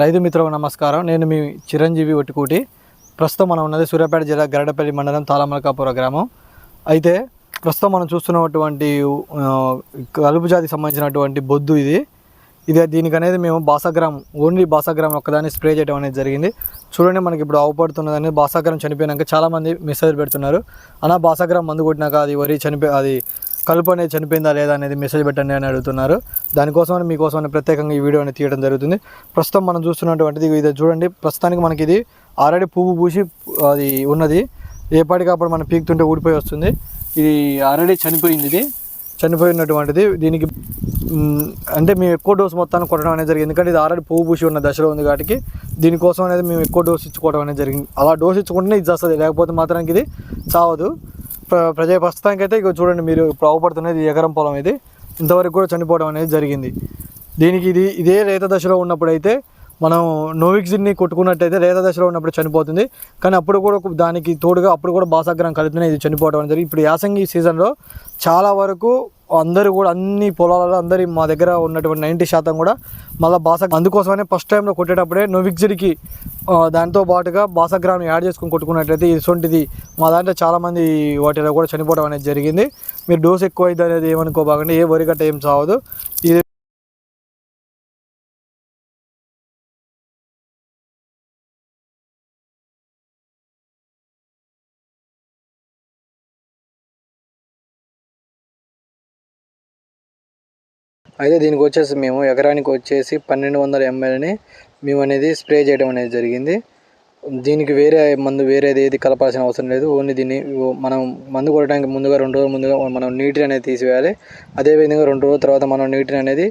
రైతు మిత్రులకు నమస్కారం. నేను మీ చిరంజీవి ఒట్టుకూటి. ప్రస్తుతం మనం ఉన్నది సూర్యాపేట జిల్లా గరడపల్లి మండలం తాళమలకాపుర గ్రామం. అయితే ప్రస్తుతం మనం చూస్తున్నటువంటి కలుపు జాతికి సంబంధించినటువంటి బొద్దు ఇది. ఇది దీనికి అనేది మేము బాసాగ్రామ్ ఓన్లీ బాసాగ్రామ్ ఒక్కదాన్ని స్ప్రే చేయడం అనేది జరిగింది. చూడండి మనకి ఇప్పుడు అవపడుతున్నదని బాసాగ్రామ్ చనిపోయినాక చాలామంది మెసేజ్ పెడుతున్నారు. అలా బాసాగ్రామ్ మందు కొట్టినాక అది వరి చనిపోయి అది కలుపు అనేది చనిపోయిందా లేదా అనేది మెసేజ్ పెట్టండి అని అడుగుతున్నారు. దానికోసం మీకోసం ప్రత్యేకంగా ఈ వీడియో అనేది తీయడం జరుగుతుంది. ప్రస్తుతం మనం చూస్తున్నటువంటిది ఇది చూడండి. ప్రస్తుతానికి మనకి ఇది ఆల్రెడీ పువ్వు పూసి అది ఉన్నది. ఏపాటికప్పుడు మనం పీకుతుంటే ఊడిపోయి వస్తుంది. ఇది ఆల్రెడీ చనిపోయింది ఇది. చనిపోయినటువంటిది. దీనికి అంటే మేము ఎక్కువ డోస్ మొత్తాన్ని కొట్టడం అనేది జరిగింది. ఎందుకంటే ఇది ఆల్రెడీ పువ్వు పూసి ఉన్న దశలో ఉంది కాబట్టి దీనికోసం అనేది మేము ఎక్కువ డోస్ ఇచ్చుకోవడం అనేది జరిగింది. అలా డోస్ ఇచ్చుకుంటేనే ఇది వస్తుంది లేకపోతే మాత్రానికి ఇది చావదు. ప్రజా ప్రస్తుతానికి అయితే ఇక చూడండి మీరు ఇప్పుడు అవపడుతున్నది ఇది ఎకరం పొలం ఇది. ఇంతవరకు కూడా చనిపోవడం అనేది జరిగింది. దీనికి ఇది ఇదే రేత దశలో ఉన్నప్పుడైతే మనం నోవిక్సిన్ని కొట్టుకున్నట్టయితే రేత దశలో ఉన్నప్పుడు చనిపోతుంది. కానీ అప్పుడు కూడా దానికి తోడుగా అప్పుడు కూడా బాసాగ్రహం కలిపిన ఇది చనిపోవడం అనేది జరిగింది. ఇప్పుడు యాసంగి సీజన్లో చాలా వరకు అందరూ కూడా అన్ని పొలాలలో అందరి మా దగ్గర ఉన్నటువంటి నైంటీ శాతం కూడా మళ్ళీ బాస అందుకోసమనే ఫస్ట్ టైంలో కొట్టేటప్పుడే నోవిక్సిడికి దాంతో పాటుగా బాసగ్రామ్ యాడ్ చేసుకొని కొట్టుకున్నట్లయితే ఇటువంటిది మా దాంట్లో చాలామంది వాటిలో కూడా చనిపోవడం అనేది జరిగింది. మీరు డోస్ ఎక్కువ అయింది అనేది ఏమనుకోబాకండి ఏ వరిగట్ట ఏం చావదు ఇది అయితే దీనికి వచ్చేసి మేము ఎకరానికి వచ్చేసి పన్నెండు వందల ఎంఎల్ని మేము అనేది స్ప్రే చేయడం అనేది జరిగింది. దీనికి వేరే మందు వేరేది ఏది కలపాల్సిన అవసరం లేదు. ఓన్లీ దీన్ని మనం మందు కొట్టడానికి ముందుగా రెండు రోజులు ముందుగా మనం నీటిని అనేది తీసివేయాలి. అదేవిధంగా రెండు రోజుల తర్వాత మనం నీటిని అనేది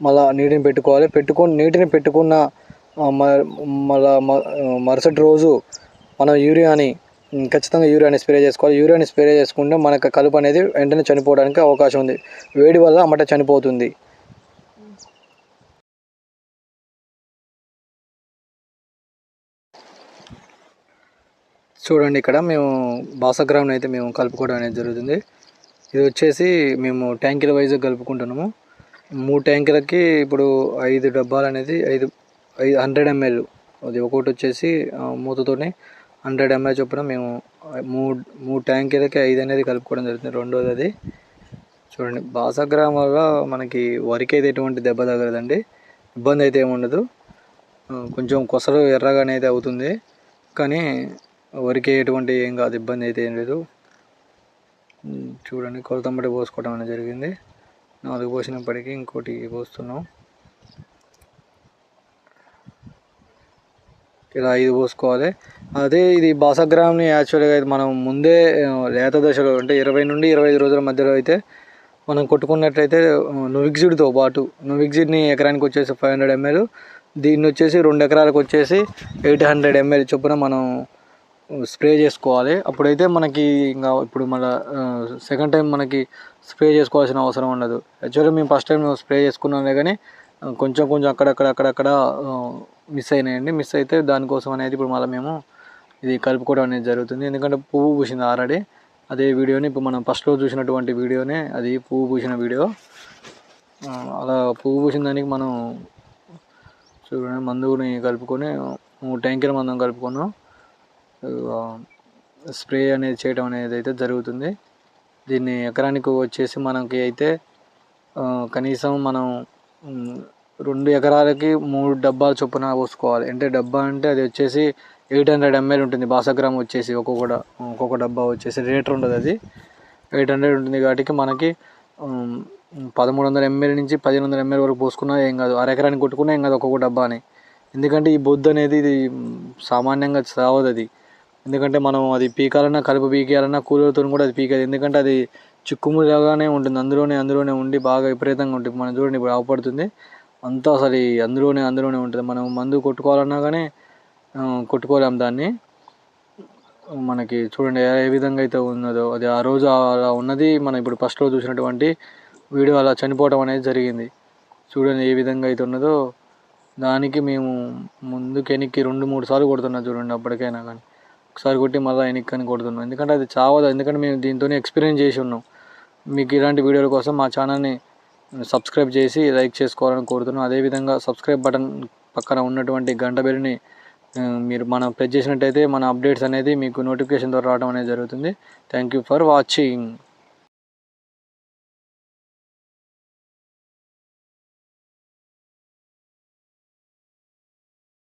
మళ్ళా నీటిని పెట్టుకోవాలి. పెట్టుకొని నీటిని పెట్టుకున్న మ- మళ్ళా మ- మరుసటి రోజు మనం యూరియాని ఖచ్చితంగా యూరియాని స్ప్రే చేసుకోవాలి. యూరియాని స్ప్రే చేసుకుంటే మనకు కలుపు అనేది వెంటనే చనిపోవడానికి అవకాశం ఉంది. వేడి వల్ల మట చనిపోతుంది. చూడండి ఇక్కడ మేము బాసగ్రామ్ని అయితే మేము కలుపుకోవడం అనేది జరుగుతుంది. ఇది వచ్చేసి మేము ట్యాంకుల వైజ్ కలుపుకుంటున్నాము. మూడు ట్యాంకులకి ఇప్పుడు ఐదు డబ్బాలు అనేది ఐదు ఐదు హండ్రెడ్ ఎంఎల్. అది ఒకటి వచ్చేసి మూతతోనే హండ్రెడ్ ఎంఎల్ చొప్పున మేము మూడు మూడు ట్యాంకులకి ఐదు అనేది కలుపుకోవడం జరుగుతుంది రెండోది అది చూడండి బాసగ్రామ్ వల్ల మనకి వరికి అయితే ఎటువంటి దెబ్బ తగలదండి. ఇబ్బంది అయితే ఏముండదు కొంచెం కొసలు ఎర్రగానే అయితే అవుతుంది. కానీ వరికి ఎటువంటి ఏం కాదు ఇబ్బంది అయితే ఏం లేదు. చూడండి కొలతంబడి పోసుకోవడం అనేది జరిగింది. నాలుగు పోసినప్పటికీ ఇంకోటి పోస్తున్నాం. ఇలా ఐదు పోసుకోవాలి. అదే ఇది బాసగ్రామ్ని యాక్చువల్గా అయితే మనం ముందే లేత దశలో అంటే ఇరవై నుండి ఇరవై ఐదు రోజుల మధ్యలో అయితే మనం కొట్టుకున్నట్లయితే నువిగ్జిడ్తో పాటు నువిగ్జిడ్ని ఎకరానికి వచ్చేసి ఫైవ్ హండ్రెడ్ ఎంఎల్ దీన్ని వచ్చేసి రెండు ఎకరాలకు వచ్చేసి ఎయిట్ హండ్రెడ్ ఎంఎల్ చొప్పున మనం స్ప్రే చేసుకోవాలి. అప్పుడైతే మనకి ఇంకా ఇప్పుడు మళ్ళీ సెకండ్ టైం మనకి స్ప్రే చేసుకోవాల్సిన అవసరం ఉండదు. యాక్చువల్గా మేము ఫస్ట్ టైం స్ప్రే చేసుకున్నాం కానీ కొంచెం కొంచెం అక్కడక్కడ అక్కడక్కడ మిస్ అయినాయండి మిస్ అయితే దానికోసం అనేది ఇప్పుడు మళ్ళీ మేము ఇది కలుపుకోవడం అనేది జరుగుతుంది. ఎందుకంటే పువ్వు పూసింది ఆల్రెడీ. అదే వీడియోని ఇప్పుడు మనం ఫస్ట్లో చూసినటువంటి వీడియోనే అది పువ్వు పూసిన వీడియో. అలా పువ్వు పూసిన దానికి మనం చూడండి మందుని కలుపుకొని ట్యాంకర్ మందం కలుపుకున్నాం స్ప్రే అనేది చేయడం అనేది అయితే జరుగుతుంది. దీన్ని ఎకరానికి వచ్చేసి మనకి అయితే కనీసం మనం రెండు ఎకరాలకి మూడు డబ్బాలు చొప్పున పోసుకోవాలి. అంటే డబ్బా అంటే అది వచ్చేసి ఎయిట్ హండ్రెడ్ ఎంఎల్ ఉంటుంది. బాసగ్రామ్ వచ్చేసి ఒక్కొక్క ఒక్కొక్క డబ్బా వచ్చేసి రేటర్ ఉండదు అది. ఎయిట్ హండ్రెడ్ ఉంటుంది కాబట్టి మనకి పదమూడు వందల ఎంఎల్ నుంచి పదిహేను వందల ఎంఎల్ వరకు పోసుకున్నా ఏం కాదు. అరెకరానికి కొట్టుకున్నా ఏం కాదు ఒక్కొక్క డబ్బా అని ఎందుకంటే ఈ బొద్దు అనేది ఇది సామాన్యంగా సావదు అది. ఎందుకంటే మనం అది పీకాలన్నా కలుపు పీకేయాలన్నా కూలర్తో కూడా అది పీకదు. ఎందుకంటే అది చిక్కుములాగానే ఉంటుంది. అందులోనే అందులోనే ఉండి బాగా విపరీతంగా ఉంటుంది. మనం చూడండి ఇప్పుడు ఆపడుతుంది అంతా అసలు అందులోనే అందులోనే ఉంటుంది. మనం మందు కొట్టుకోవాలన్నా కానీ కొట్టుకోలేము కొట్టుకోలేం దాన్ని. మనకి చూడండి ఏ విధంగా అయితే ఉన్నదో అది ఆ రోజు అలా ఉన్నది. మనం ఇప్పుడు ఫస్ట్ రోజు చూసినటువంటి వీడియో అలా చనిపోవడం అనేది జరిగింది. చూడండి ఏ విధంగా అయితే ఉన్నదో. దానికి మేము ముందుకు వెనక్కి రెండు మూడు సార్లు కొడుతున్నాం చూడండి అప్పటికైనా కానీ ఒకసారి కొట్టి మళ్ళీ వెనక్కి అని కొడుతున్నాం. ఎందుకంటే అది చావదు. ఎందుకంటే మేము దీంతోనే ఎక్స్పీరియన్స్ చేసి ఉన్నాం. మీకు ఇలాంటి వీడియోల కోసం మా ఛానల్ని సబ్స్క్రైబ్ చేసి లైక్ చేసుకోవాలని కోరుతున్నాను. అదేవిధంగా సబ్స్క్రైబ్ బటన్ పక్కన ఉన్నటువంటి గంట బెల్ని మీరు మనం ప్రెస్ చేసినట్టయితే మన అప్డేట్స్ అనేది మీకు నోటిఫికేషన్ ద్వారా రావడం అనేది జరుగుతుంది. Thank you for watching.